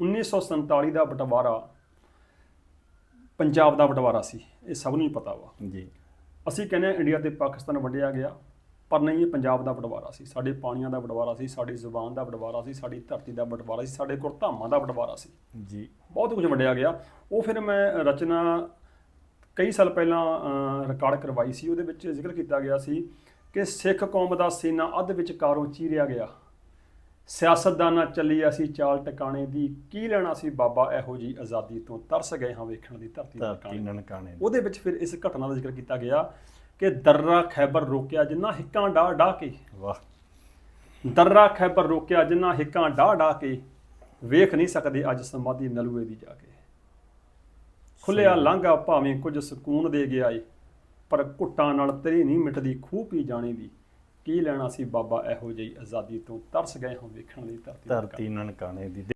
1947 ਦਾ ਬਟਵਾਰਾ ਪੰਜਾਬ ਦਾ ਬਟਵਾਰਾ ਸੀ ਇਹ ਸਭ ਨੂੰ ਹੀ ਪਤਾ ਵਾ। ਜੀ। ਅਸੀਂ ਕਹਿੰਦੇ ਇੰਡੀਆ ਤੇ ਪਾਕਿਸਤਾਨ ਵੰਡਿਆ ਗਿਆ ਪਰ ਨਹੀਂ ਇਹ ਪੰਜਾਬ ਦਾ ਬਟਵਾਰਾ ਸੀ ਸਾਡੇ ਪਾਣੀਆਂ ਦਾ ਬਟਵਾਰਾ ਸੀ ਸਾਡੀ ਜ਼ੁਬਾਨ ਦਾ ਬਟਵਾਰਾ ਸੀ ਸਾਡੀ ਧਰਤੀ ਦਾ ਬਟਵਾਰਾ ਸੀ ਸਾਡੇ ਗੁਰਧਾਮਾਂ ਦਾ ਬਟਵਾਰਾ ਸੀ। ਜੀ। ਬਹੁਤ ਕੁਝ ਵੰਡਿਆ ਗਿਆ। ਉਹ ਫਿਰ ਮੈਂ ਰਚਨਾ ਕਈ ਸਾਲ ਪਹਿਲਾਂ ਰਿਕਾਰਡ ਕਰਵਾਈ ਸੀ ਉਹਦੇ ਵਿੱਚ ਜ਼ਿਕਰ ਕੀਤਾ ਗਿਆ ਸੀ ਕਿ ਸਿੱਖ ਕੌਮ ਦਾ ਸੀਨਾ ਅੱਧ ਵਿੱਚ ਕਾਰੋਂ ਚੀਰਿਆ ਗਿਆ। ਸਿਆਸਤਦਾਨਾਂ ਚੱਲੀ ਅਸੀਂ ਚਾਲ ਟਿਕਾਣੇ ਦੀ ਕੀ ਲੈਣਾ ਸੀ ਬਾਬਾ ਇਹੋ ਜੀ ਆਜ਼ਾਦੀ ਤੋਂ ਤਰਸ ਗਏ ਹਾਂ ਵੇਖਣ ਦੀ ਧਰਤੀ ਟਿਕਾਣੇ। ਉਹਦੇ ਵਿੱਚ ਫਿਰ ਇਸ ਘਟਨਾ ਦਾ ਜ਼ਿਕਰ ਕੀਤਾ ਗਿਆ ਕਿ ਦਰਰਾ ਖੈਬਰ ਰੋਕਿਆ ਜਿੰਨਾ ਹਿੱਕਾਂ ਡਾ ਡਾ ਕੇ। ਵਾਹ। ਦਰਰਾ ਖੈਬਰ ਰੋਕਿਆ ਜਿੰਨਾ ਹਿੱਕਾਂ ਡਾ ਡਾ ਕੇ ਵੇਖ ਨਹੀਂ ਸਕਦੇ ਅੱਜ ਸਮਾਧੀ ਨਲੂਏ ਦੀ ਜਾ ਕੇ। ਖੁੱਲਿਆ ਲਾਂਘਾ ਭਾਵੇਂ ਕੁਝ ਸਕੂਨ ਦੇ ਗਿਆ ਏ ਪਰ ਘੁੱਟਾਂ ਨਾਲ ਤੇਰੀ ਨਹੀਂ ਮਿਟਦੀ ਖੂਹ ਪੀ ਜਾਣੀ ਦੀ। ਕੀ ਲੈਣਾ ਸੀ ਬਾਬਾ? ਇਹੋ ਜਿਹੀ ਆਜ਼ਾਦੀ ਤੋਂ ਤਰਸ ਗਏ ਹਾਂ ਵੇਖਣ ਲਈ ਧਰਤੀ ਧਰਤੀ ਨਨਕਾਣੇ ਦੀ।